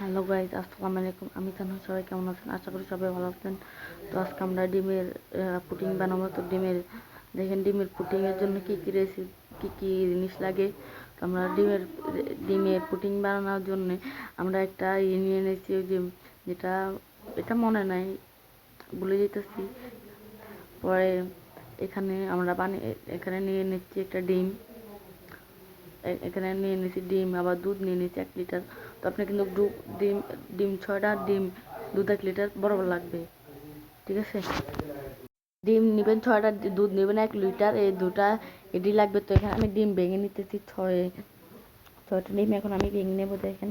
Hello guys আসসালামু আলাইকুম। আমি তানহা সবাই কেমন আছেন? আশা করি সবাই ভালো আছেন। তো আজকে আমরা ডিমের পুটিং বানাবো। তো ডিমের, দেখেন ডিমের পুটিংয়ের জন্য কী কী রেসিপি কী কী জিনিস লাগে? তো আমরা ডিমের ডিমের পুটিং বানানোর জন্য আমরা একটা ইয়ে নিয়ে নিয়েছি ওই যে যেটা, এটা মনে নাই, ভুলে যেতেছি পরে এখানে আমরা বানিয়ে এখানে নিয়ে নিচ্ছি একটা ডিম। এখানে নিয়ে নিয়েছি ডিম, আবার দুধ নিয়ে নিয়েছি এক লিটার। তো আপনি কিন্তু ডিম ডিম ছয়টা, ডিম দুধ এক লিটার বরাবর লাগবে। ঠিক আছে? ডিম নেবেন ছয়টা, দুধ নেবেন এক লিটার, এই দুটা এটি লাগবে। তো এখানে আমি ডিম ভেঙে নিতেছি ছয়, ছয়টা ডিম, এখন আমি ভেঙে নেব দেখেন।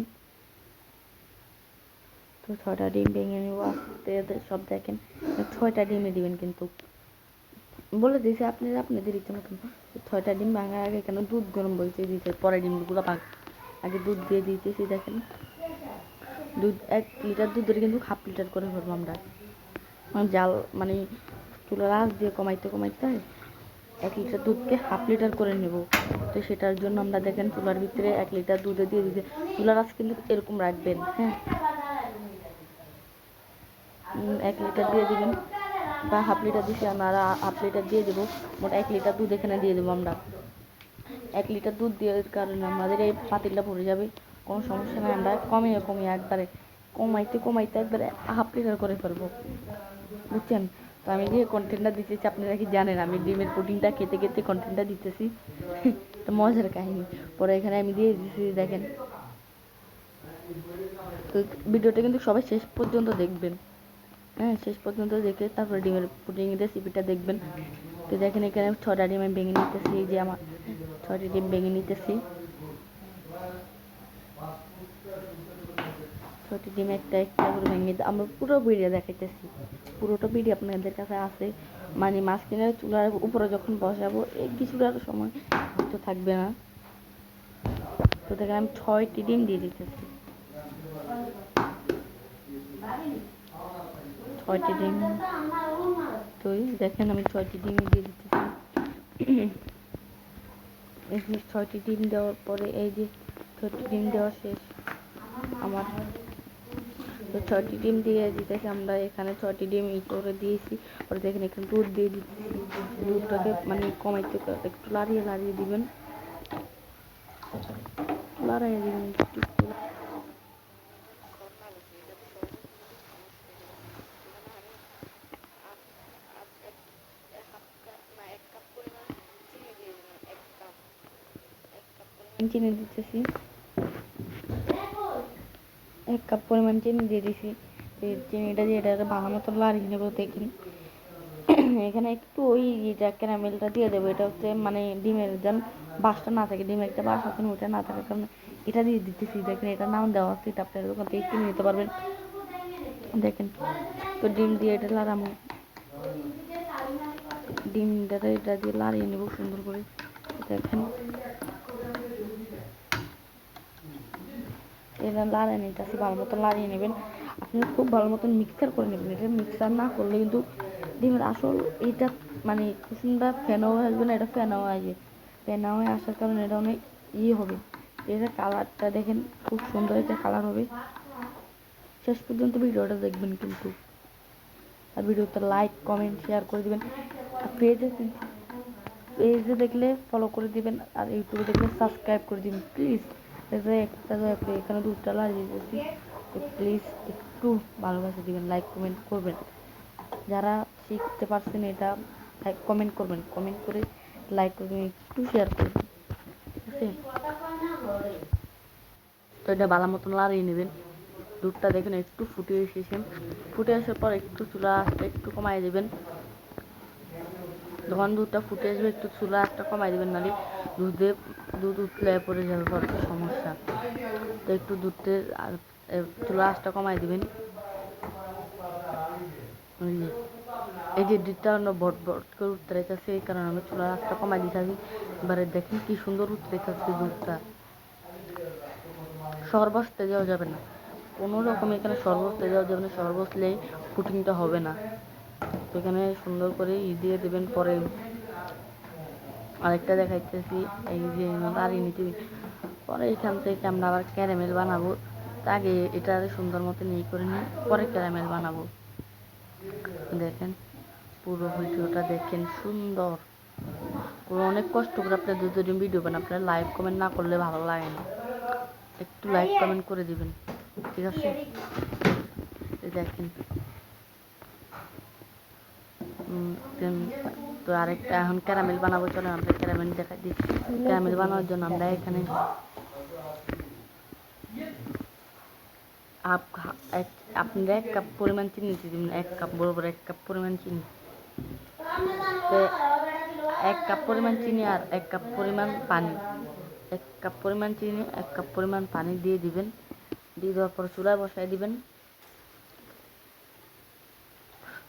তো ছয়টা ডিম ভেঙে নেব আস্তে সব দেখেন। ছয়টা ডিমে দিবেন কিন্তু। বলে দিয়েছি আপনি আপনাদের ইচ্ছে মতন। ছয়টা ডিম ভাঙার আগে কেন দুধ গরম বলছে দিতে পরে ডিমগুলো ভাগ আগে দুধ দিয়ে দিতেছি, দেখেন। দুধ, এক লিটার দুধের কিন্তু হাফ লিটার করে ভরবো আমরা। মানে জাল মানে চুলার আঁচ দিয়ে কমাইতে কমাইতে এক লিটার দুধকে হাফ লিটার করে নেব। তো সেটার জন্য আমরা দেখেন চুলার ভিতরে এক লিটার দুধে দিয়ে দিতে চুলার আঁচ কিন্তু এরকম রাখবেন হ্যাঁ? এক লিটার দিয়ে দিবেন। বা হাফ লিটার দিচ্ছি আমরা হাফ লিটার দিয়ে দেবো। মোট এক লিটার দুধ এখানে দিয়ে দেবো আমরা। এক লিটার দুধ দেওয়ার কারণে আমাদের এই পাতিলটা ভরে যাবে। কোনো সমস্যা নেই, আমরা কমিয়ে কমিয়ে একবারে, কমাইতে কমাইতে একবারে হাফ লিটার করে ফেলব। বুঝছেন? তো আমি যে কন্টেন্টটা দিতেছি, আপনারা কি জানেন? আমি ডিমের প্রোটিনটা খেতে খেতে কন্টেন্টটা দিতেছি। তো মজার কাহিনী। পরে এখানে আমি দিয়ে দিতেছি, দেখেন। তো ভিডিওটা কিন্তু সবাই শেষ পর্যন্ত দেখবেন। হ্যাঁ শেষ পর্যন্ত দেখে তারপরে ডিমের পুডিং রেসিপিটা দেখবেন। তো দেখেন এখানে ছটা ডিম আমি ভেঙে নিতেছি যে আমার ছয়টা ডিম ভেঙে নিতেছি। ছটি ডিম একটা একটা করে ভেঙে আমরা পুরো ভিডিও দেখাইতেছি। পুরোটা ভিডিও আপনাদের কাছে আছে। মানে মাঝখানে চুলার উপরে যখন বসাবো এই কিছুটা সময় তো থাকবে না। তো দেখেন আমি ছয়টি ডিম দিয়ে দিতেছি। ছয়টি ডিম। তো দেখেন আমি ছয়টি ডিম দিয়ে দিতেছি। ছয়টি ডিম দেওয়ার পরে এই যে ছয়টি ডিম দেওয়া শেষ। আমার তো ছয়টি ডিম দিয়ে দিতেছি, আমরা এখানে ছয়টি ডিম ই করে দিয়েছি। পরে দেখেন এখানে দুধ দিয়ে দিতেছি। দুধটাকে মানে কমাইতে একটু লাড়িয়ে লাড়িয়ে দিবেন। লাড়াইয়ে দিবেন একটু। চিনি দিতেছি এক কাপ পরিমাণ চিনি দিয়ে দিছি চিনিটা দিয়ে এটা ভালো মতো লাড়িয়ে নেব দেখুন এখানে একটু ওই যেটা ক্যারামেলটা দিয়ে দেবো এটা হচ্ছে মানে ডিমের যেন বাসটা না থাকে ডিমের একটা বাস আছে ওটা না থাকার কারণে এটা দিয়ে দিতেছি দেখেন এটা নাম দেওয়া আছে এটা আপনারা দোকান থেকে কিনে নিতে পারবেন দেখেন তো ডিম দিয়ে এটা লাড়ামো ডিমটা এটা দিয়ে লাড়িয়ে নেব সুন্দর করে দেখেন এটা লাড়িয়ে নিতেছি, ভালো মতো লাড়িয়ে নেবেন। আপনি খুব ভালো মতন মিক্সার করে নেবেন। এটা মিক্সার না করলে কিন্তু ডিমের আসল এটা মানে কুসুমটা ফেনাও আসবে না, এটা ফেনাও আসবে। ফেনা হয়ে আসার কারণে এটা অনেক ইয়ে হবে। এটা কালারটা দেখেন, খুব সুন্দর একটা কালার হবে। শেষ পর্যন্ত ভিডিওটা দেখবেন কিন্তু। আর ভিডিওতে লাইক কমেন্ট শেয়ার করে দিবেন। আর পেজে পেজে দেখলে ফলো করে দিবেন। আর ইউটিউবে দেখলে সাবস্ক্রাইব করে দিবেন প্লিজ একটা এখানে দুধটা লাগিয়ে দিয়েছি। প্লিজ একটু ভালোবাসা দিবেন লাইক কমেন্ট করবেন। যারা শিখতে পারছেন এটা লাইক কমেন্ট করবেন। কমেন্ট করে লাইক করবেন, একটু শেয়ার করবেন। তো এটা ভালো মতন লাড়িয়ে নেবেন। দুধটা দেখুন, একটু ফুটে এসেছে। ফুটে আসার পর একটু চুলা আঁচটা একটু কমাই দেবেন। যখন দুধটা ফুটে আসবে, একটু চুলা আঁচটা কমাই দেবেন নাহলে দুধে, দুধ উঠলে পরে যাবে পরে সমস্যা। তো একটু দুধের আর- চুলা আঁচটা কমাই দিবেন। এই যে দুধটা অন্য বট বট করে উঠতে রেখেছে এই কারণে আমি চুলা আঁচটা কমাই দিতেছি। এবারে দেখেন কি সুন্দর উঠতে রেখেছে দুধটা সরবস্তে দেওয়া যাবে না। কোনো রকম এখানে সরবস্তে দেওয়া যাবে না। সরবসলে ফুটিংটা হবে না। তো এখানে সুন্দর করে ই দিয়ে দেবেন, পরে আরেকটা দেখাইতেছি, এই যে লাড়িয়ে নিতে পরে এখান থেকে আমরা আবার ক্যারামেল বানাবো। আগে এটা সুন্দর মতো নিয়ে করে নিই, পরে ক্যারামেল বানাবো। দেখেন, পুরো ভিডিওটা দেখেন সুন্দর। অনেক কষ্ট করে আপনার দু দিন ভিডিও বানান, আপনার লাইক কমেন্ট না করলে ভালো লাগে না। একটু লাইক কমেন্ট করে দিবেন, ঠিক আছে? দেখেন তো আরেকটা এখন ক্যারামেল বানাবো, চলো আমরা ক্যারামেল দেখা দিই ক্যারামেল বানানোর জন্য আমরা এখানে আপ আপনারা এক কাপ পরিমাণ চিনি দিবেন, এক কাপ বরাবর এক কাপ পরিমাণ চিনি। এক কাপ পরিমাণ চিনি আর এক কাপ পরিমাণ পানি। এক কাপ পরিমাণ চিনি, এক কাপ পরিমাণ পানি দিয়ে দিবেন। দিয়ে দেওয়ার পর চুলায় বসায় দিবেন।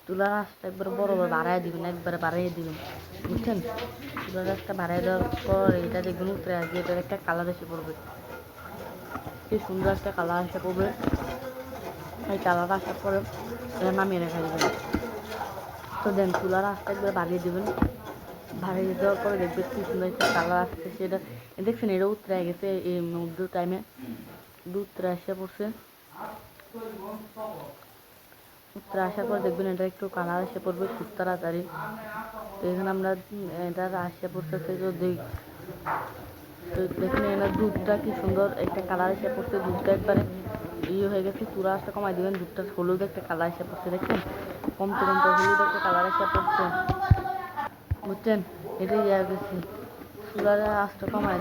চুলার আঁচটা একবার বড় বড় বাড়ায় দিবেন, একবারে বাড়াইয়ে দিবেন। বুঝছেন? চুলার আঁচটা বাড়াই দেওয়ার পর এটা দেখবেন উতরে আসবে, এটার একটা কালার এসে পড়বে। কি সুন্দর একটা কালার এসে পড়বে। এই কালার আসার পরে এটা নামিয়ে রেখে দেবেন। তো দেন চুলার আঁচটা একবার বাড়িয়ে দেবেন। বাড়িয়ে দেওয়ার পরে দেখবেন কি সুন্দর একটা কালার আসছে, সেটা দেখছেন এটা উতরে গেছে এই মধ্য টাইমে দুধটা এসে পড়ছে। উত্তর আসার পর দেখবেন এটা একটু কালার এসে পড়বে খুব তাড়াতাড়ি। তো এখানে আমরা এটা আসে পড়তেছে তো দেখ, তো দেখুন এখানে দুধটা কি সুন্দর একটা কালার এসে পড়ছে, দুধটা একবারে ইয়ে হয়ে গেছে, চূড়া আসটা কমাই দেবেন, দুধটা হলুদ একটা কালার এসে পড়ছে, দেখছেন? কমতে কমতে হলুদ একটা কালার এসে পড়ছে। বুঝছেন? এটাই ইয়ে গেছে চূড়ার আঁচটা কমাই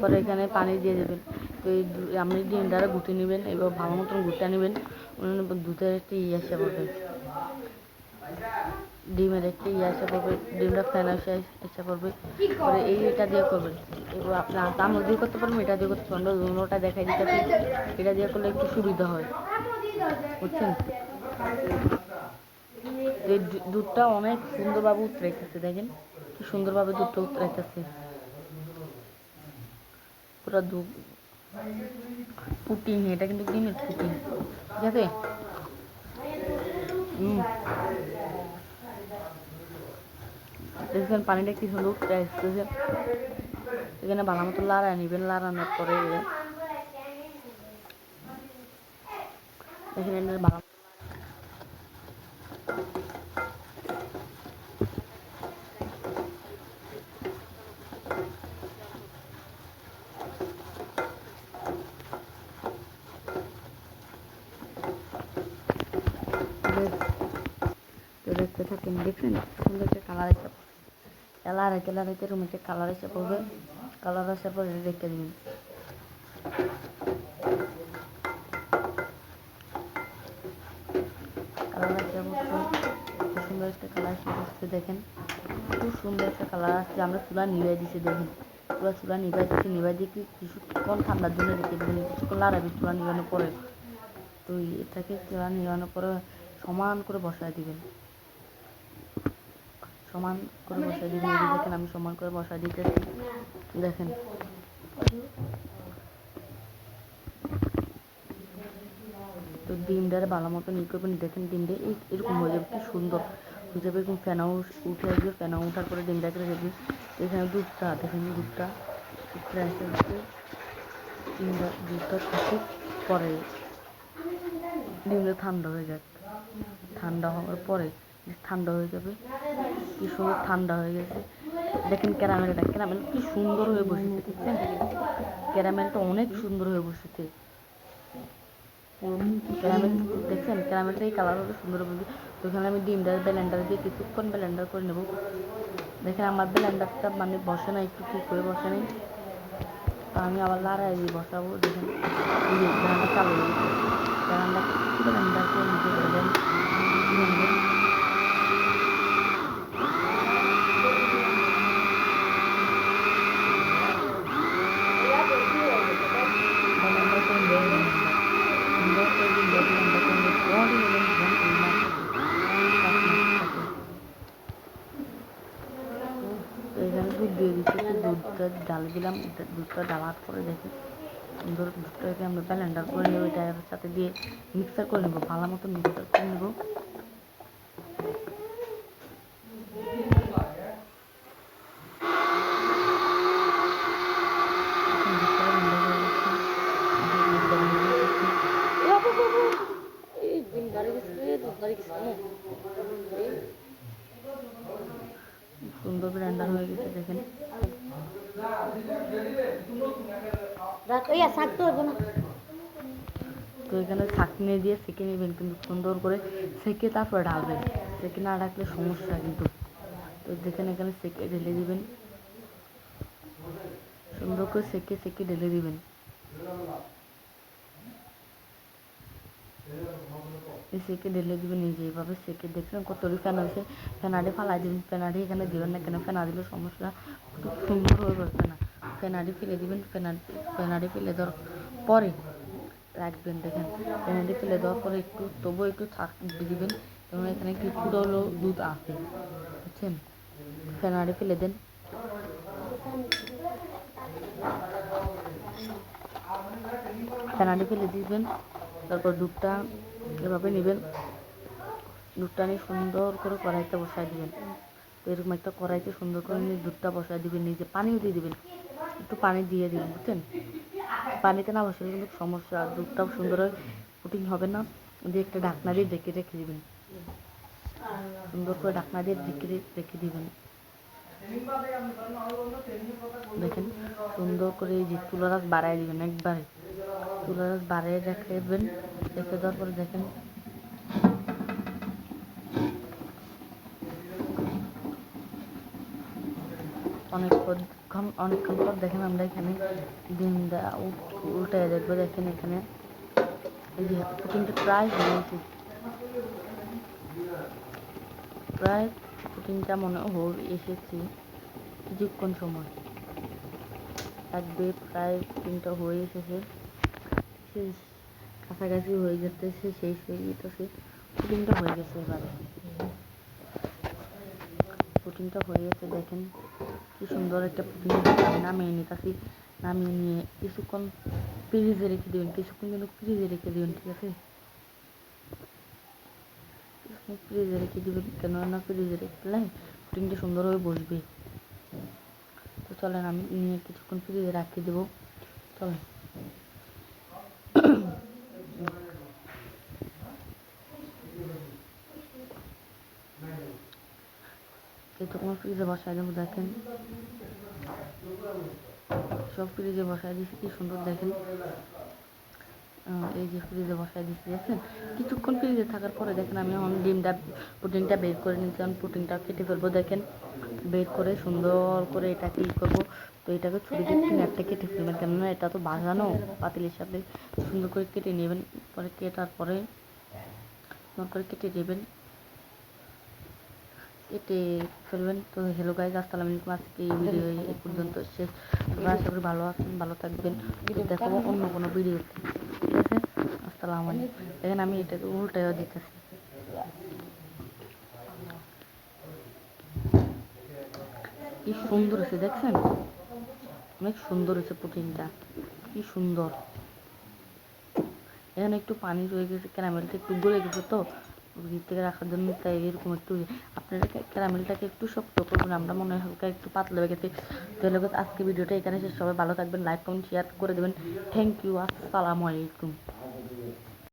পরে এখানে পানি দিয়ে দেবেন। এই আপনি ডিমটা গুটি নেবেন এবার ভালো মতন গুটে নেবেন। দুধের একটা ইয়ে আসে পড়বে ডিমের একটা ইয়ে আসে পড়বে ডিমটা ফ্যান এসে এসে পড়বে পরে এই এটা দিয়ে করবেন। এবার আপনি আমল দিয়ে করতে পারবেন এটা দিয়ে করতে পারবেন দুটোটা দেখাই দিতে। এটা দিয়ে করলে একটু সুবিধা হয়। বুঝছেন? এই দুধটা অনেক সুন্দরভাবে উতরাইতেছে, দেখেন। কি সুন্দরভাবে দুধটা উতরাইতেছে। পুরো দু পুটিং এটা কিন্তু ডিমের পুটিং ঠিক আছে দেখবেন পানিটা কি সুন্দর আসতেছে এখানে ভালো মতো লাড়ায় নিবেন, লাড়ানোর পরে এখানে ভালো দেখতে থাকেন দেখছেন সুন্দর একটা কালার এসে কালার আছে কালার আছে রুমে একটা কালার এসে পড়বে কালার আসার পরে দিবেন কালার সুন্দর একটা কালার দেখেন। খুব সুন্দর একটা কালার আমরা চুলা নিভাই দিছি, দেখেন। চুলা নিভাই দিচ্ছি নিভাই দিয়ে কিছুক্ষণ ঠান্ডার জন্য রেখে দেবেন? কিছুক্ষণ লাড়াবি চুলা নিভানোর পরে। তো এটাকে চুলা নিভানোর পরে সমান করে বসায় দিবেন। সমান করে দিবেন। এই যে দেখেন আমি সমান করে বসায় দিতেছি। দেখেন। তো ডিমটারে ভালো মতো ই করবেন। দেখেন ডিমটা এই এরকম হয়ে যাবে কি সুন্দর। হয়ে যাবে এরকম ফেনাও উঠে আসবে ফেনাও উঠার পরে ডিমটাকে রেখে এখানে দুধটা দেখেন দুধটা উঠে আসে উঠে ডিমটা দুধটা পরে ডিমটা ঠান্ডা হয়ে যাক। ঠান্ডা হওয়ার পরে ঠান্ডা হয়ে যাবে। কি সুন্দর ঠান্ডা হয়ে গেছে। দেখেন ক্যারামেলটা, ক্যারামেল কি সুন্দর হয়ে বসেছে, দেখছেন? ক্যারামেলটা অনেক সুন্দর হয়ে বসেছে। ক্যারামেল, দেখছেন? ক্যারামেলটা এই কালার হলে সুন্দর হবে। তো আমি ডিমটা ব্লেন্ডার দিয়ে কিছুক্ষণ ব্লেন্ডার করে নেব। দেখেন আমার ব্লেন্ডারটা মানে বসে না একটু ঠিক করে বসে নেই। তো আমি আবার লাড়াই দিয়ে বসাবো, দেখেন। ব্লেন্ডার চালু গেছে। ব্লেন্ডার ব্লেন্ডার করে নিতে পারবেন ব্লেন্ডার করে নিয়ে ব্লেন্ডার করে দিয়ে ব্লেন্ডার করে নিয়ে পরে নেবেন তো এখানে দুধ দিয়ে দিচ্ছি দুধটা ডাল দিলাম দুধটা ডালার পরে দেখি সুন্দর দুধটাকে আমরা ব্যালেন্ডার করে নেব এটার সাথে দিয়ে মিক্সার করে নেব, ভালো মতো মিক্সার করে নেব তো সুন্দর ব্লেন্ডার হয়ে গেছে দেখেন রাখ ওইয়া থাকতে হবে না তো এখানে ছাঁকনি দিয়ে সেঁকে নেবেন কিন্তু সুন্দর করে সেঁকে তারপরে ঢালবেন। সেঁকে না রাখলে সমস্যা কিন্তু। তো দেখেন এখানে সেঁকে ঢেলে দিবেন। সুন্দর করে সেঁকে সেঁকে ঢেলে দিবেন। সেঁকে ঢেলে দিবেন নিজে এইভাবে সেঁকে দেখছেন কতটি ফ্যান হয়েছে। ফ্যানাডি ফালাই দিবেন ফ্যানাডি এখানে দিবেন না কেন? ফ্যানা দিলে সমস্যা খুব সুন্দর হয়ে বসবে না ফ্যানাডি ফেলে দিবেন ফ্যানাডি ফেলে দেওয়ার পরে রাখবেন, দেখেন। ফ্যানাডি ফেলে দেওয়ার পরে একটু, তবুও একটু থাক, দিবেন। এবং এখানে কিছুটা হলো দুধ আছে, বুঝছেন? ফ্যানাডি ফেলে দেন। ফ্যানাডি ফেলে দিবেন, তারপর দুধটা এভাবে নেবেন। দুধটা নিয়ে সুন্দর করে কড়াইতে বসায় দিবেন। এরকম একটা কড়াইতে সুন্দর করে নিয়ে দুধটা বসাই দিবেন নিজে পানিও দিয়ে দিবেন। একটু পানি দিয়ে দিবেন, বুঝছেন? পানিতে না বসলে কিন্তু সমস্যা দুধটাও সুন্দর পুটিং হবে না। দিয়ে একটা ঢাকনা দিয়ে ঢেকে রেখে দিবেন। সুন্দর করে ঢাকনা দিয়ে ঢেকে রেখে দিবেন। দেখেন, সুন্দর করে এই যে তুলা রাস বাড়াই দিবেন একবারে। তুলা রাস বাড়িয়ে রাখবেন, রেখে দেওয়ার পরে দেখেন। অনেকক্ষণ পর দেখেন আমরা এখানে ডিমটা উল্টে দেখব। দেখেন এখানে কুকিংটা প্রায় হয়ে গেছে। প্রায় কুকিংটা মনে হয়ে এসেছে কিছুক্ষণ সময়। লাগবে প্রায় কুকিংটা হয়ে এসেছে। শেষ কাছাকাছি হয়ে যেতেছে শেষ হয়ে যেতেছে কুকিংটা হয়ে গেছে এবারে। পুটিংটা হয়ে গেছে, দেখেন। কি সুন্দর একটা পুটিং আমি নামিয়ে নিতেছি নামিয়ে নিয়ে কিছুক্ষণ ফ্রিজে রেখে দেবেন, কিছুক্ষণ কিন্তু ফ্রিজে রেখে দেবেন, ঠিক আছে? ফ্রিজে রেখে দেবেন কেননা ফ্রিজে রাখলে পুটিংটা সুন্দরভাবে বসবে। তো চলেন, আমি নিয়ে কিছুক্ষণ ফ্রিজে রাখিয়ে দেবো। চলেন। কিছুক্ষণ ফ্রিজে বসাই দেবো দেখেন সব ফ্রিজে বসাই দিয়েছি কি সুন্দর দেখেন এই যে ফ্রিজে বসাই দিয়েছি দেখেন কিছুক্ষণ ফ্রিজে থাকার পরে দেখেন আমি এখন ডিমটা প্রোটিনটা বের করে নিচ্ছি এখন প্রোটিনটা কেটে ফেলব দেখেন বের করে সুন্দর করে এটাকে ই করব তো এটাকে ছুরি দিয়ে একটা কেটে ফেলবেন কেননা এটা তো বাজানো পাতিলের সাথে সুন্দর করে কেটে নেবেন পরে কেটার পরে সুন্দর করে কেটে নেবেন কেটে ফেলবেন। তো হ্যালো গাইজ আসসালামু আলাইকুম। আজকে এই ভিডিও এই পর্যন্ত শেষ তোমরা আশা করি ভালো আছেন, ভালো থাকবেন। দেখাবো অন্য কোনো ভিডিও ঠিক আছে? আসসালামু আলাইকুম। দেখেন আমি এটাকে উল্টাইও দিতেছি। কি সুন্দর হয়েছে, দেখছেন? অনেক সুন্দর হয়েছে প্রোটিনটা কি সুন্দর। এখানে একটু পানি রয়ে গেছে ক্যারামেলটা একটু গলে গেছে তো। ভিতর রাখার জন্য তাই এরকম একটু আপনারা ক্যারামেলটাকে একটু শক্ত করবেন আমরা মনে হয় হালকা একটু পাতলা হয়ে গেছে। তাহলে আজকে ভিডিওটা এখানে শেষ। সবাই ভালো থাকবেন লাইক কমেন্ট শেয়ার করে দেবেন। থ্যাংক ইউ আসসালামু আলাইকুম।